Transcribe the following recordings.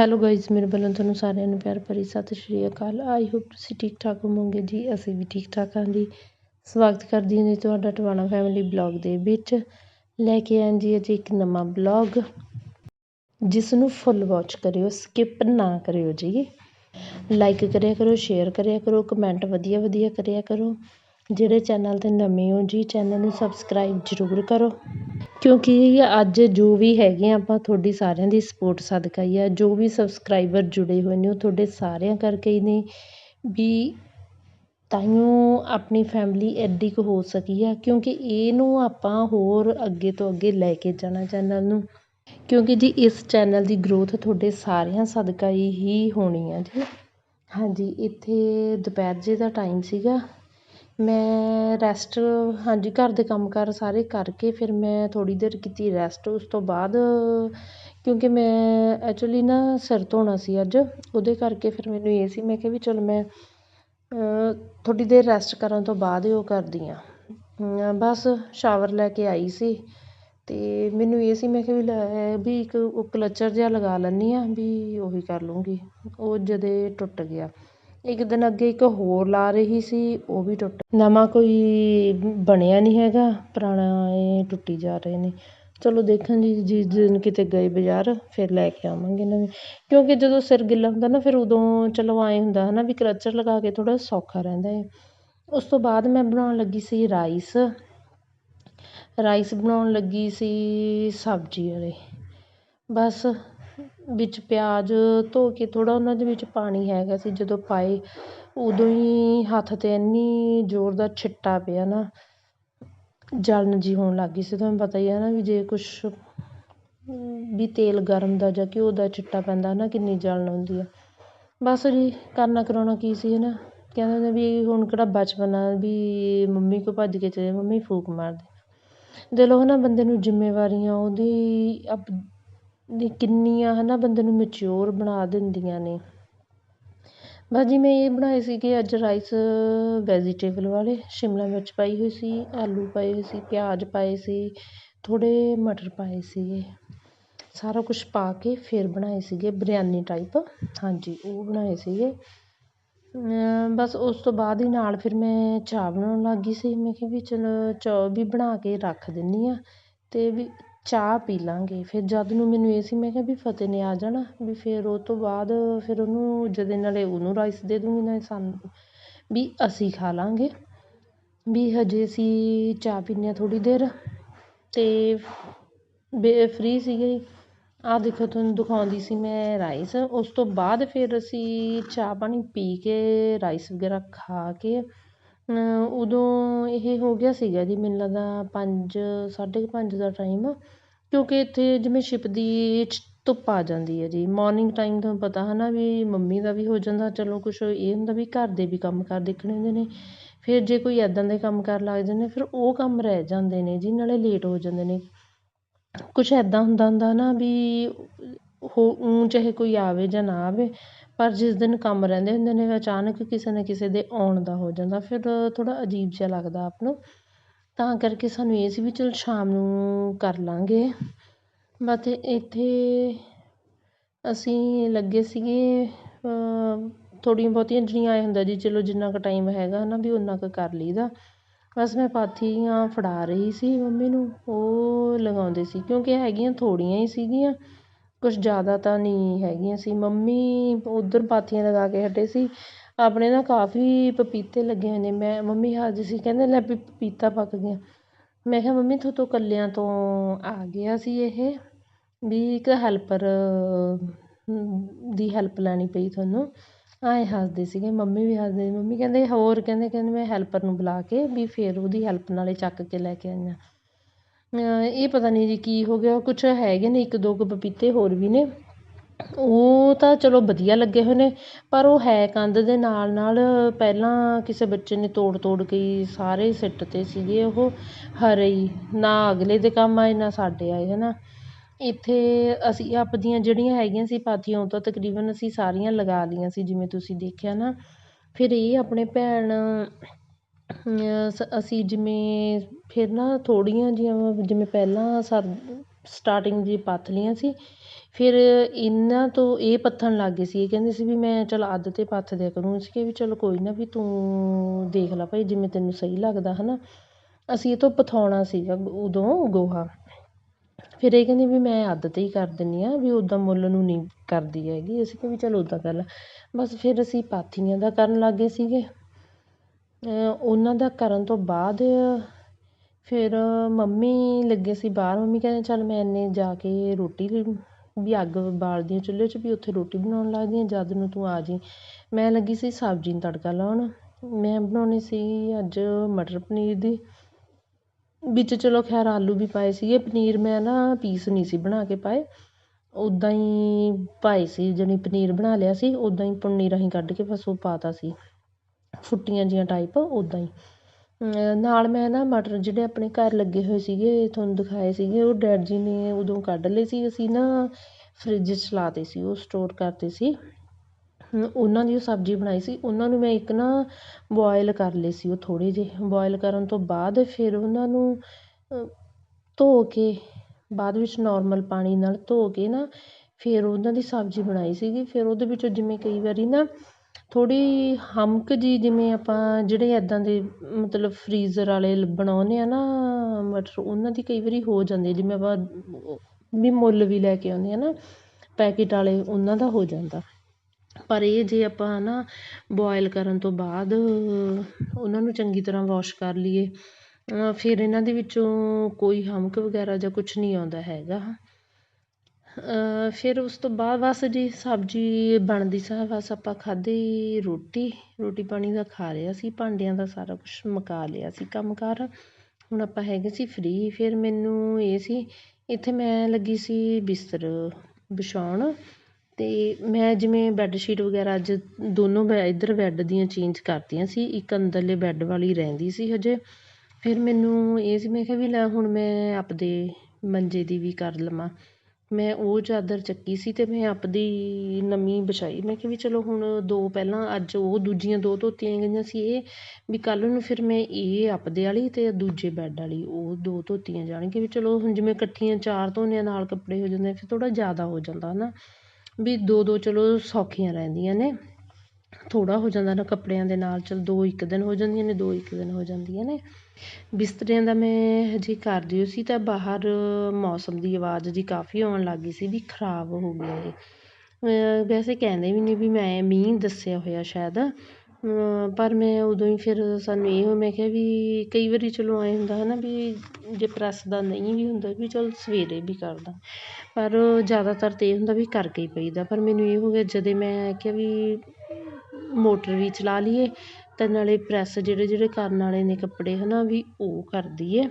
Hello guys ਮੇਰੇ ਵੱਲੋਂ ਤੁਹਾਨੂੰ ਸਾਰਿਆਂ ਨੂੰ ਪਿਆਰ ਭਰੀ ਸਤਿ ਸ਼੍ਰੀ ਅਕਾਲ। ਆਈ ਹੋਪ ਤੁਸੀਂ ਠੀਕ ਠਾਕ ਹੋਵੋਗੇ। ਜੀ, ਅਸੀਂ ਵੀ ਠੀਕ ਠਾਕ ਹਾਂ ਜੀ। ਸਵਾਗਤ ਕਰਦੀ ਹਾਂ ਜੀ ਤੁਹਾਡਾ ਟਵਾਣਾ ਫੈਮਿਲੀ ਬਲੌਗ ਦੇ ਵਿੱਚ। ਲੈ ਕੇ ਆਂ ਜੀ ਅੱਜ ਇੱਕ ਨਵਾਂ ਬਲੌਗ ਜਿਸ ਨੂੰ ਫੁੱਲ ਵਾਚ ਕਰਿਓ ਸਕਿਪ ਨਾ ਕਰਿਓ ਜੀ। ਲਾਈਕ ਕਰਿਆ ਕਰੋ ਸ਼ੇਅਰ ਕਰਿਆ ਕਰੋ ਕਮੈਂਟ ਵਧੀਆ ਵਧੀਆ ਕਰਿਆ ਕਰੋ। ਜਿਹੜੇ ਚੈਨਲ 'ਤੇ ਨਵੇਂ ਹੋ ਜੀ, ਚੈਨਲ ਨੂੰ ਸਬਸਕ੍ਰਾਈਬ ਜ਼ਰੂਰ ਕਰੋ। ਕਿਉਂਕਿ ਅੱਜ ਜੋ ਵੀ ਹੈਗੇ ਆਪਾਂ ਤੁਹਾਡੀ ਸਾਰਿਆਂ ਦੀ ਸਪੋਰਟ ਸਦਕਾ ਹੀ ਆ। ਜੋ ਵੀ ਸਬਸਕ੍ਰਾਈਬਰ ਜੁੜੇ ਹੋਏ ਨੇ, ਉਹ ਤੁਹਾਡੇ ਸਾਰਿਆਂ ਕਰਕੇ ਹੀ ਨੇ ਵੀ ਤਾਈਓ ਆਪਣੀ ਫੈਮਿਲੀ ਐਡੀ ਕੁ ਹੋ ਸਕੀ ਆ। ਕਿਉਂਕਿ ਇਹਨੂੰ ਆਪਾਂ ਹੋਰ ਅੱਗੇ ਤੋਂ ਅੱਗੇ ਲੈ ਕੇ ਜਾਣਾ ਚੈਨਲ ਨੂੰ। ਕਿਉਂਕਿ ਜੀ, ਇਸ ਚੈਨਲ ਦੀ ਗਰੋਥ ਤੁਹਾਡੇ ਸਾਰਿਆਂ ਸਦਕਾ ਹੀ ਹੋਣੀ ਆ ਜੀ। ਹਾਂਜੀ, ਇੱਥੇ ਦੁਪਹਿਰ ਜੇ ਦਾ ਟਾਈਮ ਸੀਗਾ। ਮੈਂ ਰੈਸਟ ਹਾਂਜੀ, ਘਰ ਦੇ ਕੰਮ ਕਾਰ ਸਾਰੇ ਕਰਕੇ ਫਿਰ ਮੈਂ ਥੋੜ੍ਹੀ ਦੇਰ ਕੀਤੀ ਰੈਸਟ ਉਸ ਤੋਂ ਬਾਅਦ ਕਿਉਂਕਿ ਮੈਂ ਐਕਚੁਲੀ ਨਾ ਸਿਰ ਧੋਣਾ ਸੀ ਅੱਜ, ਉਹਦੇ ਕਰਕੇ ਫਿਰ ਮੈਨੂੰ ਇਹ ਸੀ, ਮੈਂ ਕਿਹਾ ਵੀ ਚਲੋ ਮੈਂ ਥੋੜ੍ਹੀ ਦੇਰ ਰੈਸਟ ਕਰਨ ਤੋਂ ਬਾਅਦ ਹੀ ਉਹ ਕਰਦੀ ਹਾਂ। ਬਸ ਸ਼ਾਵਰ ਲੈ ਕੇ ਆਈ ਸੀ ਅਤੇ ਮੈਨੂੰ ਇਹ ਸੀ, ਮੈਂ ਕਿਹਾ ਵੀ ਲੈ, ਵੀ ਇੱਕ ਉਹ ਕਲਚਰ ਜਿਹਾ ਲਗਾ ਲੈਂਦੀ ਹਾਂ, ਵੀ ਉਹੀ ਕਰ ਲੂੰਗੀ। ਉਹ ਜਦੇ ਟੁੱਟ ਗਿਆ। ਇੱਕ ਦਿਨ ਅੱਗੇ ਇੱਕ ਹੋਰ ਲਾ ਰਹੀ ਸੀ, ਉਹ ਵੀ ਟੁੱਟ ਨਵਾਂ ਕੋਈ ਬਣਿਆ ਨਹੀਂ ਹੈਗਾ, ਪੁਰਾਣਾ ਇਹ ਟੁੱਟੀ ਜਾ ਰਹੇ ਨੇ। ਚਲੋ ਦੇਖਾਂ ਜੀ, ਜਿਸ ਦਿਨ ਕਿਤੇ ਗਏ ਬਾਜ਼ਾਰ, ਫਿਰ ਲੈ ਕੇ ਆਵਾਂਗੇ ਨਵੇਂ ਕਿਉਂਕਿ ਜਦੋਂ ਸਿਰ ਗਿੱਲਾ ਹੁੰਦਾ ਨਾ, ਫਿਰ ਉਦੋਂ ਚਲੋ ਐਂ ਹੁੰਦਾ ਹੈ ਨਾ ਵੀ ਕਲੱਚਰ ਲਗਾ ਕੇ ਥੋੜ੍ਹਾ ਸੌਖਾ ਰਹਿੰਦਾ ਹੈ ਉਸ ਤੋਂ ਬਾਅਦ ਮੈਂ ਬਣਾਉਣ ਲੱਗੀ ਸੀ ਰਾਈਸ। ਰਾਈਸ ਬਣਾਉਣ ਲੱਗੀ ਸੀ ਸਬਜ਼ੀ ਵਾਲੇ। ਬਸ ਵਿੱਚ ਪਿਆਜ਼ ਧੋ ਕੇ ਥੋੜ੍ਹਾ ਉਹਨਾਂ ਦੇ ਵਿੱਚ ਪਾਣੀ ਹੈਗਾ ਸੀ, ਜਦੋਂ ਪਾਏ ਉਦੋਂ ਹੀ ਹੱਥ 'ਤੇ ਇੰਨੀ ਜ਼ੋਰ ਦਾ ਛਿੱਟਾ ਪਿਆ ਨਾ, ਜਲਨ ਜਿਹੀ ਹੋਣ ਲੱਗ ਗਈ ਸੀ। ਤੁਹਾਨੂੰ ਪਤਾ ਹੀ ਹੈ ਨਾ ਵੀ ਜੇ ਕੁਛ ਵੀ ਤੇਲ ਗਰਮ ਦਾ ਜਾਂ ਘਿਓ ਦਾ ਛਿੱਟਾ ਪੈਂਦਾ ਨਾ, ਕਿੰਨੀ ਜਲਨ ਹੁੰਦੀ ਆ। ਬਸ ਜੀ, ਕਰਨਾ ਕਰਾਉਣਾ ਕੀ ਸੀ ਹੈ ਨਾ ਕਹਿੰਦੇ ਨੇ ਵੀ ਹੁਣ ਕਿਹੜਾ ਬਚਪਨ ਆ ਵੀ ਮੰਮੀ ਕੋਲ ਭੱਜ ਕੇ ਚਲੇ, ਮੰਮੀ ਫੂਕ ਮਾਰ ਦੇ ਦਿਲੋਂ ਹੈ ਨਾ ਬੰਦੇ ਨੂੰ ਜ਼ਿੰਮੇਵਾਰੀਆਂ ਉਹਦੀ ਅਪ ਦੀ ਕਿੰਨੀਆਂ ਹੈ ਨਾ ਬੰਦੇ ਨੂੰ ਮਚਿਓਰ ਬਣਾ ਦਿੰਦੀਆਂ ਨੇ। ਬਸ ਜੀ ਮੈਂ ਇਹ ਬਣਾਏ ਸੀਗੇ ਅੱਜ ਰਾਈਸ ਵੈਜੀਟੇਬਲ ਵਾਲੇ, ਸ਼ਿਮਲਾ ਮਿਰਚ ਪਾਈ ਹੋਈ ਸੀ, ਆਲੂ ਪਾਏ ਹੋਏ ਸੀ, ਪਿਆਜ਼ ਪਾਏ ਸੀ, ਥੋੜ੍ਹੇ ਮਟਰ ਪਾਏ ਸੀਗੇ। ਸਾਰਾ ਕੁਛ ਪਾ ਕੇ ਫਿਰ ਬਣਾਏ ਸੀਗੇ, ਬਿਰਿਆਨੀ ਟਾਈਪ ਹਾਂਜੀ, ਉਹ ਬਣਾਏ ਸੀਗੇ। ਬਸ ਉਸ ਤੋਂ ਬਾਅਦ ਹੀ ਨਾਲ ਫਿਰ ਮੈਂ ਚਾਹ ਬਣਾਉਣ ਲੱਗ ਗਈ ਸੀ। ਮੈਂ ਕਿਹਾ ਵੀ ਚਲੋ ਚਾਹ ਵੀ ਬਣਾ ਕੇ ਰੱਖ ਦਿੰਦੀ ਹਾਂ ਅਤੇ ਵੀ ਚਾਹ ਪੀ ਲਾਂਗੇ। ਫਿਰ ਜਦ ਨੂੰ ਮੈਨੂੰ ਇਹ ਸੀ, ਮੈਂ ਕਿਹਾ ਵੀ ਫਤਿਹ ਨੇ ਆ ਜਾਣਾ। ਵੀ ਫਿਰ ਉਹ ਤੋਂ ਬਾਅਦ ਫਿਰ ਉਹਨੂੰ ਜਦੇ ਨਾਲੇ ਉਹਨੂੰ ਰਾਈਸ ਦੇ ਦੂੰਗੀ, ਨਾਲੇ ਸਾਨੂੰ ਵੀ ਅਸੀਂ ਖਾ ਲਾਂਗੇ। ਵੀ ਹਜੇ ਅਸੀਂ ਚਾਹ ਪੀਂਦੇ ਹਾਂ ਥੋੜ੍ਹੀ ਦੇਰ। ਅਤੇ ਬੇ ਫਰੀ ਸੀਗੇ। ਜੀ ਆਹ ਦੇਖੋ ਤੁਹਾਨੂੰ ਦਿਖਾਉਂਦੀ ਸੀ ਮੈਂ ਰਾਈਸ ਉਸ ਤੋਂ ਬਾਅਦ ਫਿਰ ਅਸੀਂ ਚਾਹ ਪਾਣੀ ਪੀ ਕੇ ਰਾਈਸ ਵਗੈਰਾ ਖਾ ਕੇ ਉਦੋਂ ਇਹ ਹੋ ਗਿਆ ਸੀਗਾ ਜੀ, ਮੈਨੂੰ ਲੱਗਦਾ ਪੰਜ, ਸਾਢੇ ਕੁ ਪੰਜ ਦਾ ਟਾਈਮ ਕਿਉਂਕਿ ਇੱਥੇ ਜਿਵੇਂ ਛਿਪ ਦੀ ਧੁੱਪ ਆ ਜਾਂਦੀ ਹੈ ਜੀ। ਮੋਰਨਿੰਗ ਟਾਈਮ ਤੁਹਾਨੂੰ ਪਤਾ ਹੈ ਨਾ ਵੀ ਮੰਮੀ ਦਾ ਵੀ ਹੋ ਜਾਂਦਾ, ਚਲੋ ਕੁਛ ਇਹ ਹੁੰਦਾ ਵੀ ਘਰ ਦੇ ਵੀ ਕੰਮ ਕਾਰ ਦੇਖਣੇ ਹੁੰਦੇ ਨੇ। ਫਿਰ ਜੇ ਕੋਈ ਇੱਦਾਂ ਦੇ ਕੰਮ ਕਾਰ ਲੱਗ ਜਾਂਦੇ ਫਿਰ ਉਹ ਕੰਮ ਰਹਿ ਜਾਂਦੇ ਨੇ ਜੀ, ਨਾਲੇ ਲੇਟ ਹੋ ਜਾਂਦੇ ਨੇ। ਕੁਛ ਇੱਦਾਂ ਹੁੰਦਾ ਹੁੰਦਾ ਨਾ ਵੀ ਹੋ ਚਾਹੇ ਕੋਈ ਆਵੇ ਜਾਂ ਨਾ ਆਵੇ ਪਰ ਜਿਸ ਦਿਨ ਕੰਮ ਰਹਿੰਦੇ ਹੁੰਦੇ ਨੇ, ਅਚਾਨਕ ਕਿਸੇ ਨਾ ਕਿਸੇ ਦੇ ਆਉਣ ਦਾ ਹੋ ਜਾਂਦਾ। ਫਿਰ ਥੋੜ੍ਹਾ ਅਜੀਬ ਜਿਹਾ ਲੱਗਦਾ ਆਪ ਨੂੰ। ਤਾਂ ਕਰਕੇ ਸਾਨੂੰ ਇਹ ਸੀ ਵੀ ਚਲ ਸ਼ਾਮ ਨੂੰ ਕਰ ਲਵਾਂਗੇ ਬਸ ਇੱਥੇ ਅਸੀਂ ਲੱਗੇ ਸੀਗੇ ਥੋੜ੍ਹੀਆਂ ਬਹੁਤੀਆਂ ਜਿਹੜੀਆਂ ਆਏ ਹੁੰਦਾ ਜੀ, ਚਲੋ ਜਿੰਨਾ ਕੁ ਟਾਈਮ ਹੈਗਾ ਨਾ ਵੀ ਉਨਾ ਕੁ ਕਰ ਲਈਦਾ। ਬਸ ਮੈਂ ਪਾਥੀਆਂ ਫੜਾ ਰਹੀ ਸੀ ਮੰਮੀ ਨੂੰ, ਉਹ ਲਗਾਉਂਦੇ ਸੀ ਕਿਉਂਕਿ ਹੈਗੀਆਂ ਥੋੜ੍ਹੀਆਂ ਹੀ ਸੀਗੀਆਂ। ਕੁਛ ਜ਼ਿਆਦਾ ਤਾਂ ਨਹੀਂ ਹੈਗੀਆਂ ਸੀ। ਮੰਮੀ ਉੱਧਰ ਪਾਥੀਆਂ ਲਗਾ ਕੇ ਹਟੇ ਸੀ। ਆਪਣੇ ਨਾ ਕਾਫੀ ਪਪੀਤੇ ਲੱਗੇ ਹੋਏ ਨੇ। ਮੈਂ, ਮੰਮੀ ਹਾਜ਼ਰ ਸੀ, ਕਹਿੰਦੇ ਲੈ ਵੀ ਪਪੀਤਾ ਪੱਕ ਗਿਆ। ਮੈਂ ਕਿਹਾ, ਮੰਮੀ ਤੁਹਾਤੋਂ ਇਕੱਲਿਆਂ ਤੋਂ ਆ ਗਿਆ ਸੀ ਇਹ, ਵੀ ਇੱਕ ਹੈਲਪਰ ਦੀ ਹੈਲਪ ਲੈਣੀ ਪਈ ਤੁਹਾਨੂੰ। ਆਏ ਹੱਸਦੇ ਸੀਗੇ, ਮੰਮੀ ਵੀ ਹੱਸਦੇ ਮੰਮੀ ਕਹਿੰਦੇ, ਹੋਰ ਕਹਿੰਦੇ ਕਹਿੰਦੇ ਮੈਂ ਹੈਲਪਰ ਨੂੰ ਬੁਲਾ ਕੇ ਵੀ ਫਿਰ ਉਹਦੀ ਹੈਲਪ ਨਾਲੇ ਚੱਕ ਕੇ ਲੈ ਕੇ ਆਈਆਂ ਇਹ ਪਤਾ ਨਹੀਂ ਜੀ ਕੀ ਹੋ ਗਿਆ, ਕੁਛ ਹੈਗੇ ਨੇ ਇੱਕ ਦੋ ਕੁ ਪਪੀਤੇ ਹੋਰ ਵੀ ਨੇ। ਉਹ ਤਾਂ ਚਲੋ ਵਧੀਆ ਲੱਗੇ ਹੋਏ ਨੇ, ਪਰ ਉਹ ਹੈ ਕੰਧ ਦੇ ਨਾਲ ਨਾਲ ਪਹਿਲਾਂ ਕਿਸੇ ਬੱਚੇ ਨੇ ਤੋੜ ਤੋੜ ਕੇ ਸਾਰੇ ਸਿੱਟ ਤੇ ਸੀਗੇ ਉਹ। ਹਰੇ ਹੀ, ਨਾ ਅਗਲੇ ਦੇ ਕੰਮ ਆਏ, ਨਾ ਸਾਡੇ ਆਏ ਹੈ ਨਾ ਇੱਥੇ ਅਸੀਂ ਆਪਦੀਆਂ ਜਿਹੜੀਆਂ ਹੈਗੀਆਂ ਸੀ ਪਾਥੀਆਂ, ਉਹ ਤਾਂ ਤਕਰੀਬਨ ਅਸੀਂ ਸਾਰੀਆਂ ਲਗਾ ਲਈਆਂ ਸੀ, ਜਿਵੇਂ ਤੁਸੀਂ ਦੇਖਿਆ ਨਾ। ਫਿਰ ਇਹ ਆਪਣੇ ਭੈਣ ਸ ਅਸੀਂ ਜਿਵੇਂ ਫਿਰ ਨਾ ਥੋੜ੍ਹੀਆਂ ਜਿਹੀਆਂ ਜਿਵੇਂ ਪਹਿਲਾਂ ਸਰ ਸਟਾਰਟਿੰਗ ਜੀ ਪੱਥ ਲਈਆਂ ਸੀ, ਫਿਰ ਇਹਨਾਂ ਤੋਂ ਇਹ ਪੱਥਣ ਲੱਗ ਗਏ ਸੀ। ਇਹ ਕਹਿੰਦੇ ਸੀ ਵੀ ਮੈਂ ਚੱਲ ਅੱਧ 'ਤੇ ਪੱਥ ਦਿਆ ਕਰੂੰ। ਅਸੀਂ ਕਿਹਾ ਵੀ ਚਲੋ ਕੋਈ ਨਾ ਵੀ ਤੂੰ ਦੇਖ ਲਾ ਭਾਈ, ਜਿਵੇਂ ਤੈਨੂੰ ਸਹੀ ਲੱਗਦਾ ਹੈ ਨਾ ਅਸੀਂ ਇਹ ਤੋਂ ਪਥਾਉਣਾ ਸੀਗਾ ਉਦੋਂ ਗੋਹਾ। ਫਿਰ ਇਹ ਕਹਿੰਦੀ ਵੀ ਮੈਂ ਅੱਧ 'ਤੇ ਹੀ ਕਰ ਦਿੰਦੀ ਹਾਂ ਵੀ ਉੱਦਾਂ ਮੁੱਲ ਨੂੰ ਨਹੀਂ ਕਰਦੀ ਹੈਗੀ। ਅਸੀਂ ਕਿਹਾ ਵੀ ਚੱਲ ਉੱਦਾਂ ਕਰ ਲਾ। ਬਸ ਫਿਰ ਅਸੀਂ ਪਾਥੀਆਂ ਦਾ ਕਰਨ ਲੱਗ ਗਏ ਸੀਗੇ। ਉਹਨਾਂ ਦਾ ਕਰਨ ਤੋਂ ਬਾਅਦ ਫਿਰ ਮੰਮੀ ਲੱਗੇ ਸੀ ਬਾਹਰ। ਮੰਮੀ ਕਹਿੰਦੇ, ਚੱਲ ਮੈਂ ਇੰਨੇ ਜਾ ਕੇ ਰੋਟੀ ਵੀ ਅੱਗ ਬਾਲਦੀ ਹਾਂ ਚੁੱਲ੍ਹੇ 'ਚ, ਵੀ ਉੱਥੇ ਰੋਟੀ ਬਣਾਉਣ ਲੱਗਦੀ ਹਾਂ, ਜਦ ਨੂੰ ਤੂੰ ਆ ਜਾਈਂ। ਮੈਂ ਲੱਗੀ ਸੀ ਸਬਜ਼ੀ ਨੂੰ ਤੜਕਾ ਲਾਉਣ। ਮੈਂ ਬਣਾਉਣੀ ਸੀ ਅੱਜ ਮਟਰ ਪਨੀਰ ਦੀ। ਵਿੱਚ ਚਲੋ ਖੈਰ ਆਲੂ ਵੀ ਪਾਏ ਸੀਗੇ। ਪਨੀਰ ਮੈਂ ਨਾ ਪੀਸ ਨਹੀਂ ਸੀ ਬਣਾ ਕੇ ਪਾਏ। ਉੱਦਾਂ ਹੀ ਪਾਏ ਸੀ, ਜਾਣੀ ਪਨੀਰ ਬਣਾ ਲਿਆ ਸੀ। ਉੱਦਾਂ ਹੀ ਪਨੀਰ ਅਸੀਂ ਕੱਢ ਕੇ ਬਸ ਉਹ ਪਾ ਤਾ ਸੀ। ਫੁੱਟੀਆਂ ਜਿਹੀਆਂ ਟਾਈਪ ਉੱਦਾਂ ਹੀ। ਨਾਲ ਮੈਂ ਨਾ ਮਟਰ ਜਿਹੜੇ ਆਪਣੇ ਘਰ ਲੱਗੇ ਹੋਏ ਸੀਗੇ, ਤੁਹਾਨੂੰ ਦਿਖਾਏ ਸੀਗੇ, ਉਹ ਡੈਡ ਜੀ ਨੇ ਉਦੋਂ ਕੱਢ ਲਏ ਸੀ। ਅਸੀਂ ਨਾ ਫਰਿੱਜ 'ਚ ਲਾਤੇ ਸੀ, ਉਹ ਸਟੋਰ ਕਰਤੇ ਸੀ। ਉਹਨਾਂ ਦੀ ਉਹ ਸਬਜ਼ੀ ਬਣਾਈ ਸੀ। ਉਹਨਾਂ ਨੂੰ ਮੈਂ ਇੱਕ ਨਾ ਬੋਇਲ ਕਰ ਲਏ ਸੀ ਉਹ ਥੋੜ੍ਹੇ ਜਿਹੇ। ਬੋਇਲ ਕਰਨ ਤੋਂ ਬਾਅਦ ਫਿਰ ਉਹਨਾਂ ਨੂੰ ਧੋ ਕੇ, ਬਾਅਦ ਵਿੱਚ ਨੋਰਮਲ ਪਾਣੀ ਨਾਲ ਧੋ ਕੇ ਨਾ ਫਿਰ ਉਹਨਾਂ ਦੀ ਸਬਜ਼ੀ ਬਣਾਈ ਸੀਗੀ। ਫਿਰ ਉਹਦੇ ਵਿੱਚੋਂ ਜਿਵੇਂ ਕਈ ਵਾਰੀ ਨਾ ਥੋੜ੍ਹੀ ਹਮਕ ਜਿਹੀ ਜਿਵੇਂ ਆਪਾਂ ਜਿਹੜੇ ਇੱਦਾਂ ਦੇ ਮਤਲਬ ਫਰੀਜ਼ਰ ਵਾਲੇ ਬਣਾਉਂਦੇ ਹਾਂ ਨਾ, ਮਟਰ, ਉਹਨਾਂ ਦੀ ਕਈ ਵਾਰੀ ਹੋ ਜਾਂਦੀ ਜਿਵੇਂ ਆਪਾਂ ਵੀ ਮੁੱਲ ਵੀ ਲੈ ਕੇ ਆਉਂਦੇ ਹਾਂ ਨਾ, ਪੈਕਟ ਵਾਲੇ, ਉਹਨਾਂ ਦਾ ਹੋ ਜਾਂਦਾ। ਪਰ ਇਹ ਜੇ ਆਪਾਂ ਨਾ ਬੋਇਲ ਕਰਨ ਤੋਂ ਬਾਅਦ ਉਹਨਾਂ ਨੂੰ ਚੰਗੀ ਤਰ੍ਹਾਂ ਵਾਸ਼ ਕਰ ਲਈਏ ਫਿਰ ਇਹਨਾਂ ਦੇ ਵਿੱਚੋਂ ਕੋਈ ਹਮਕ ਵਗੈਰਾ ਜਾਂ ਕੁਛ ਨਹੀਂ ਆਉਂਦਾ ਹੈਗਾ। ਫਿਰ ਉਸ ਤੋਂ ਬਾਅਦ ਬਸ ਜੀ ਸਬਜ਼ੀ ਬਣਦੀ ਸਾਂ, ਬਸ ਆਪਾਂ ਖਾਧੀ ਰੋਟੀ ਰੋਟੀ ਪਾਣੀ ਦਾ ਖਾ ਲਿਆ ਸੀ, ਭਾਂਡਿਆਂ ਦਾ ਸਾਰਾ ਕੁਛ ਮੁਕਾ ਲਿਆ ਸੀ ਕੰਮ ਕਾਰ ਹੁਣ ਆਪਾਂ ਹੈਗੇ ਸੀ ਫਰੀ ਫਿਰ ਮੈਨੂੰ ਇਹ ਸੀ, ਇੱਥੇ ਮੈਂ ਲੱਗੀ ਸੀ ਬਿਸਤਰ ਵਿਛਾਉਣ ਅਤੇ ਮੈਂ ਜਿਵੇਂ ਬੈੱਡ ਸ਼ੀਟ ਵਗੈਰਾ ਅੱਜ ਦੋਨੋਂ ਬੈ, ਇੱਧਰ ਬੈੱਡ ਦੀਆਂ ਚੇਂਜ ਕਰਤੀਆਂ ਸੀ, ਇੱਕ ਅੰਦਰਲੇ ਬੈੱਡ ਵਾਲੀ ਰਹਿੰਦੀ ਸੀ ਹਜੇ। ਫਿਰ ਮੈਨੂੰ ਇਹ ਸੀ, ਮੈਂ ਕਿਹਾ ਵੀ ਲੈ ਹੁਣ ਮੈਂ ਆਪਦੇ ਮੰਜੇ ਦੀ ਵੀ ਕਰ ਲਵਾਂ। ਮੈਂ ਉਹ ਚਾਦਰ ਚੱਕੀ ਸੀ ਅਤੇ ਮੈਂ ਆਪਦੀ ਨਵੀਂ ਵਿਛਾਈ ਮੈਂ ਕਿਹਾ ਵੀ ਚਲੋ ਹੁਣ ਦੋ ਪਹਿਲਾਂ ਅੱਜ ਉਹ ਦੂਜੀਆਂ ਦੋ ਧੋਤੀਆਂ ਗਈਆਂ ਸੀ ਇਹ, ਵੀ ਕੱਲ੍ਹ ਨੂੰ ਫਿਰ ਮੈਂ ਇਹ ਆਪਦੇ ਵਾਲੀ ਅਤੇ ਦੂਜੇ ਬੈੱਡ ਵਾਲੀ ਉਹ ਦੋ ਧੋਤੀਆਂ ਜਾਣਗੀਆਂ। ਵੀ ਚਲੋ ਹੁਣ ਜਿਵੇਂ ਇਕੱਠੀਆਂ ਚਾਰ ਧੋਨੇ ਨਾਲ ਕੱਪੜੇ ਹੋ ਜਾਂਦੇ, ਫਿਰ ਥੋੜ੍ਹਾ ਜ਼ਿਆਦਾ ਹੋ ਜਾਂਦਾ ਹੈ ਨਾ ਵੀ ਦੋ ਦੋ ਚਲੋ ਸੌਖੀਆਂ ਰਹਿੰਦੀਆਂ ਨੇ। ਥੋੜ੍ਹਾ ਹੋ ਜਾਂਦਾ ਨਾ ਕੱਪੜਿਆਂ ਦੇ ਨਾਲ, ਚਲ ਦੋ ਇੱਕ ਦਿਨ ਹੋ ਜਾਂਦੀਆਂ ਨੇ, ਦੋ ਇੱਕ ਦਿਨ ਹੋ ਜਾਂਦੀਆਂ ਨੇ। ਬਿਸਤਰਿਆਂ ਦਾ ਮੈਂ ਹਜੇ ਕਰਦੀ ਰਹੀ ਸੀ ਤਾਂ ਬਾਹਰ ਮੌਸਮ ਦੀ ਆਵਾਜ਼ ਜੀ ਕਾਫੀ ਆਉਣ ਲੱਗ ਗਈ ਸੀ ਵੀ ਖਰਾਬ ਹੋ ਗਿਆ ਇਹ। ਵੈਸੇ ਕਹਿੰਦੇ ਵੀ ਨਹੀਂ ਵੀ ਮੈਂ ਮੀਂਹ ਦੱਸਿਆ ਹੋਇਆ ਸ਼ਾਇਦ। ਪਰ ਮੈਂ ਉਦੋਂ ਹੀ ਫਿਰ ਸਾਨੂੰ ਇਹ ਮੈਂ ਕਿਹਾ ਵੀ ਕਈ ਵਾਰੀ ਚਲੋ ਐਂ ਹੁੰਦਾ ਹੈ ਨਾ ਵੀ ਜੇ ਪ੍ਰੈਸ ਦਾ ਨਹੀਂ ਵੀ ਹੁੰਦਾ ਵੀ ਚਲ ਸਵੇਰੇ ਵੀ ਕਰਦਾ। ਪਰ ਜ਼ਿਆਦਾਤਰ ਤਾਂ ਇਹ ਹੁੰਦਾ ਵੀ ਕਰਕੇ ਹੀ ਪਈਦਾ। ਪਰ ਮੈਨੂੰ ਇਹ ਹੋ ਗਿਆ, ਜਦੋਂ ਮੈਂ ਕਿਹਾ ਵੀ ਮੋਟਰ ਵੀ ਚਲਾ ਲਈਏ ਤਾਂ ਨਾਲੇ ਪ੍ਰੈਸ ਜਿਹੜੇ ਜਿਹੜੇ ਕਰਨ ਵਾਲੇ ਨੇ ਕੱਪੜੇ ਹੈ ਨਾ ਵੀ ਉਹ ਕਰ ਦਈਏ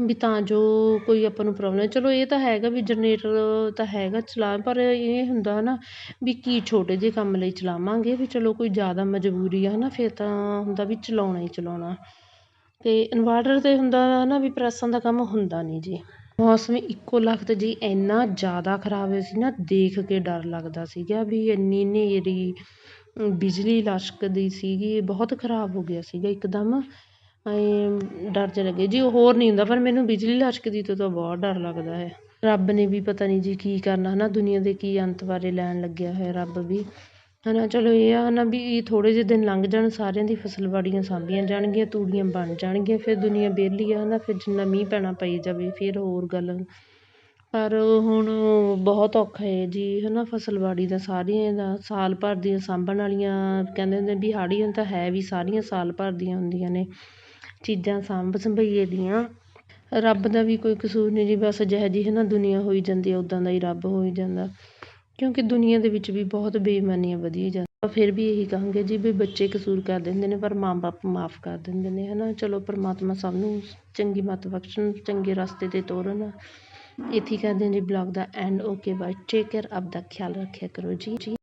ਵੀ ਤਾਂ ਜੋ ਕੋਈ ਆਪਾਂ ਨੂੰ ਪ੍ਰੋਬਲਮ ਚਲੋ ਇਹ ਤਾਂ ਹੈਗਾ ਵੀ ਜਨਰੇਟਰ ਤਾਂ ਹੈਗਾ ਚਲਾ ਪਰ ਇਹ ਹੁੰਦਾ ਹੈ ਨਾ ਵੀ ਕੀ ਛੋਟੇ ਜਿਹੇ ਕੰਮ ਲਈ ਚਲਾਵਾਂਗੇ, ਵੀ ਚਲੋ ਕੋਈ ਜ਼ਿਆਦਾ ਮਜਬੂਰੀ ਆ ਹੈ ਨਾ ਫਿਰ ਤਾਂ ਹੁੰਦਾ ਵੀ ਚਲਾਉਣਾ ਹੀ ਚਲਾਉਣਾ। ਅਤੇ ਇਨਵਰਟਰ 'ਤੇ ਹੁੰਦਾ ਹੈ ਨਾ ਵੀ ਪ੍ਰੈਸਾਂ ਦਾ ਕੰਮ ਹੁੰਦਾ ਨਹੀਂ ਜੀ। ਮੌਸਮ ਇੱਕੋ ਲਖਤ ਜੀ ਇੰਨਾ ਜ਼ਿਆਦਾ ਖਰਾਬ ਹੋਇਆ ਸੀ ਨਾ, ਦੇਖ ਕੇ ਡਰ ਲੱਗਦਾ ਸੀਗਾ ਵੀ ਇੰਨੀ ਹਨੇਰੀ ਬਿਜਲੀ ਲਸ਼ਕਦੀ ਸੀਗੀ ਬਹੁਤ ਖਰਾਬ ਹੋ ਗਿਆ ਸੀਗਾ ਇੱਕਦਮ। ਐਂ ਡਰ ਜਿਹਾ ਲੱਗੇ ਜੀ ਹੋਰ ਨਹੀਂ ਹੁੰਦਾ, ਪਰ ਮੈਨੂੰ ਬਿਜਲੀ ਲਸ਼ਕਦੀ ਤੋਂ ਤਾਂ ਬਹੁਤ ਡਰ ਲੱਗਦਾ ਹੈ। ਰੱਬ ਨੇ ਵੀ ਪਤਾ ਨਹੀਂ ਜੀ ਕੀ ਕਰਨਾ ਹੈ ਨਾ ਦੁਨੀਆ ਦੇ ਕੀ ਅੰਤ ਬਾਰੇ ਲੈਣ ਲੱਗਿਆ ਹੋਇਆ ਰੱਬ ਵੀ। ਹੈ ਨਾ ਚਲੋ ਇਹ ਆ ਨਾ ਵੀ ਥੋੜ੍ਹੇ ਜਿਹੇ ਦਿਨ ਲੰਘ ਜਾਣ, ਸਾਰਿਆਂ ਦੀ ਫਸਲ ਬਾੜੀਆਂ ਸਾਂਭੀਆਂ ਜਾਣਗੀਆਂ, ਤੂੜੀਆਂ ਬਣ ਜਾਣਗੀਆਂ, ਫਿਰ ਦੁਨੀਆ ਵਿਹਲੀ ਆ ਹੈ ਨਾ ਫਿਰ ਜਿੰਨਾ ਮੀਂਹ ਪੈਣਾ ਪਈ ਜਾਵੇ, ਫਿਰ ਹੋਰ ਗੱਲ ਪਰ ਹੁਣ ਬਹੁਤ ਔਖਾ ਹੈ ਜੀ ਹੈ ਨਾ ਫਸਲਬਾੜੀ ਦਾ ਸਾਰੀਆਂ ਦਾ, ਸਾਲ ਭਰ ਦੀਆਂ ਸਾਂਭਣ ਵਾਲੀਆਂ ਕਹਿੰਦੇ ਹੁੰਦੇ ਵੀ ਹਾੜੀਆਂ ਤਾਂ ਹੈ ਵੀ ਸਾਰੀਆਂ ਸਾਲ ਭਰ ਦੀਆਂ ਹੁੰਦੀਆਂ ਨੇ, ਚੀਜ਼ਾਂ ਸਾਂਭ ਸੰਭਈਏ ਦੀਆਂ। ਰੱਬ ਦਾ ਵੀ ਕੋਈ ਕਸੂਰ ਨਹੀਂ ਜੀ, ਬਸ ਜਿਹੋ ਜਿਹੀ ਹੈ ਨਾ ਦੁਨੀਆ ਹੋਈ ਜਾਂਦੀ ਉੱਦਾਂ ਦਾ ਹੀ ਰੱਬ ਹੋਈ ਜਾਂਦਾ। ਕਿਉਂਕਿ ਦੁਨੀਆ ਦੇ ਵਿੱਚ ਵੀ ਬਹੁਤ ਬੇਈਮਾਨੀਆਂ ਵਧੀ ਜਾਂਦੀਆਂ। ਫਿਰ ਵੀ ਇਹੀ ਕਹਾਂਗੇ ਜੀ ਵੀ ਬੱਚੇ ਕਸੂਰ ਕਰ ਦਿੰਦੇ ਨੇ, ਪਰ ਮਾਂ ਬਾਪ ਮਾਫ਼ ਕਰ ਦਿੰਦੇ ਨੇ ਹੈ ਨਾ ਚਲੋ, ਪਰਮਾਤਮਾ ਸਭ ਨੂੰ ਚੰਗੀ ਮੱਤ ਬਖਸ਼ਣ, ਚੰਗੇ ਰਸਤੇ 'ਤੇ ਤੋਰਨ। ਇੱਥੇ ਕਰਦੇ ਹਾਂ ਜੀ ਬਲੌਗ ਦਾ end okay bye take care ਆਪਦਾ ਖਿਆਲ ਰੱਖਿਆ ਕਰੋ ਜੀ।